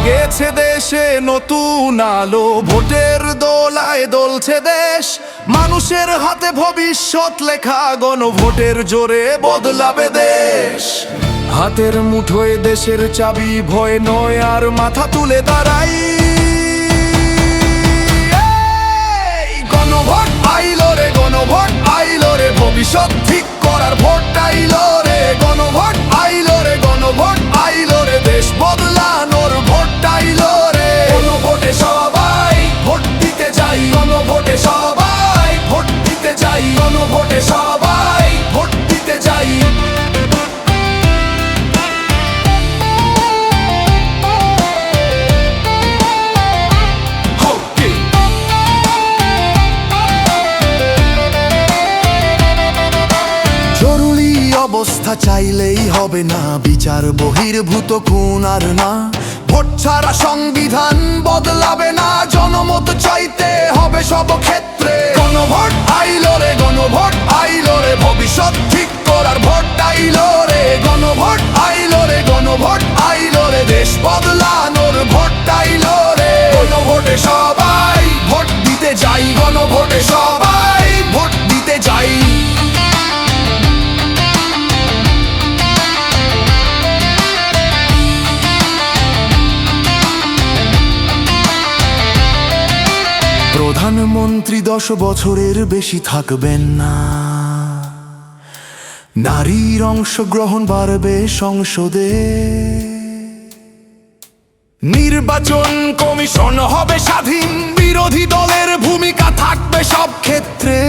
দেশে নতুন আলো, ভোটের দোলায় দলছে দেশ। মানুষের হাতে ভবিষ্যৎ লেখা গণভোটের জোরে বদলাবে দেশ। হাতের মুঠোয় দেশের চাবি, ভয় নয় আর মাথা তুলে দাঁড়াই। গণভোট আইলো রে, গণভোট আইলো রে, ভবিষ্যৎ গণভোটে সবাই ভোট দিতে যাই গণভোটে সবাই ভোট দিতে যাই জরুরি অবস্থা চাইলেই হবে না, বিচার বহির্ভূত খুন আর না। ভোট ছাড়া সংবিধান বদলাবে না, জনমত চাইতে হবে সব ক্ষেত্রে। গণভোট আইলো রে, গণভোট আইলো রে, ভবিষ্যৎ ঠিক করার ভোট আইলো রে। গণভোট আইলো রে, গণভোট আইলো রে, দেশ বদলানোর প্রধানমন্ত্রী দশ বছরের বেশি থাকবেন না। নারীর অংশগ্রহণ বাড়বে সংসদে। নির্বাচন কমিশন হবে স্বাধীন, বিরোধী দলের ভূমিকা থাকবে সব ক্ষেত্রে।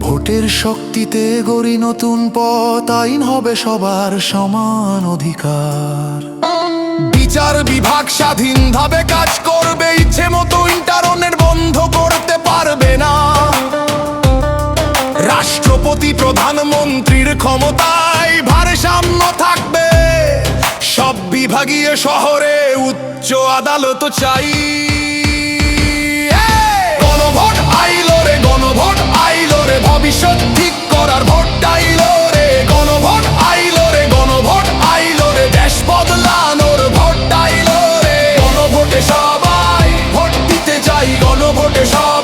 ভোটের শক্তিতে গড়ি নতুন পথ, আইন হবে সবার সমান অধিকার। বিচার বিভাগ স্বাধীনভাবে কাজ করবে ইচ্ছে মতো ইন্টারনেট বন্ধ করতে পারবে না। রাষ্ট্রপতি, প্রধানমন্ত্রীর ক্ষমতায় ভারসাম্য থাকবে। সব বিভাগীয় শহরে উচ্চ আদালত চাই। গণভোট আইলো রে, গণভোট আইলো রে, ভবিষ্যৎ There's